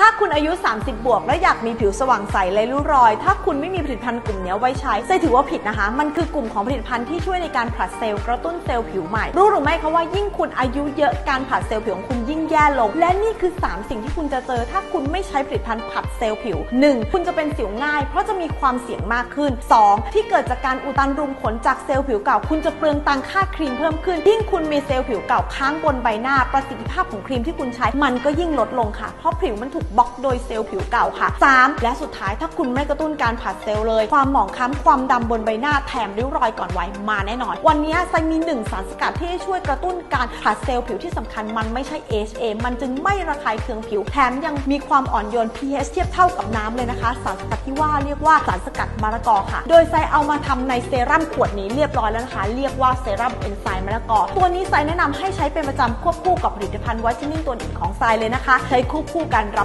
ถ้าคุณอายุ 30 บวก และอยากมีผิวสว่างใสและริ้วรอย ถ้าคุณไม่มีผลิตภัณฑ์กลุ่มนี้ไว้ใช้ไซถือว่าผิดนะคะ มันคือกลุ่มของผลิตภัณฑ์ที่ช่วยในการผลัดเซลล์กระตุ้นเซลล์ผิวใหม่ รู้หรือไม่คะว่ายิ่งคุณอายุเยอะการผลัดเซลล์ผิวของคุณยิ่งแย่ลง และนี่คือ 3 สิ่งที่คุณจะเจอ ถ้าคุณไม่ใช้ผลิตภัณฑ์ผลัดเซลล์ผิว 1. คุณจะเป็นสิวง่าย เพราะจะมีความเสี่ยงมากขึ้น 2. ที่เกิดจากการอุดตันรุมขนจากเซลล์ผิวเก่า คุณจะเปลืองตังค่าครีมเพิ่มขึ้น ยิ่งคุณมีเซลล์ผิวเก่าค้างบนใบหน้า ประสิทธิภาพของครีมที่คุณใช้มันก็ยิ่งลดลงค่ะ เพราะผิวมันถูกบล็อกโดยเซลล์ผิวเก่าค่ะ 3. และสุดท้ายถ้าคุณไม่กระตุ้นการผัดเซลล์เลย ความหมองคล้ำความดำบนใบหน้าแถมริ้วรอยก่อนวัยมาแน่นอน วันนี้ไซมีหนึ่งสารสกัดที่ช่วยกระตุ้นการผัดเซลล์ผิวที่สำคัญมันไม่ใช่ AHA มันจึงไม่ระคายเคืองผิวแถมยังมีความอ่อนโยน pH เทียบเท่ากับน้ำเลยนะคะ สารสกัดที่ว่าเรียกว่าสารสกัดมะละกอค่ะ โดยไซเอามาทำในเซรั่มขวดนี้เรียบร้อยแล้วนะคะ เรียกว่าเซรั่มเอนไซม์มะละกอ ตัวนี้ไซแนะนำให้ใช้เป็นประจำควบคู่กับผลิตภัณฑ์ไวท์เทนนิ่งตัวอื่นของไซเลยนะคะ ใช้ควบคู่กันรับ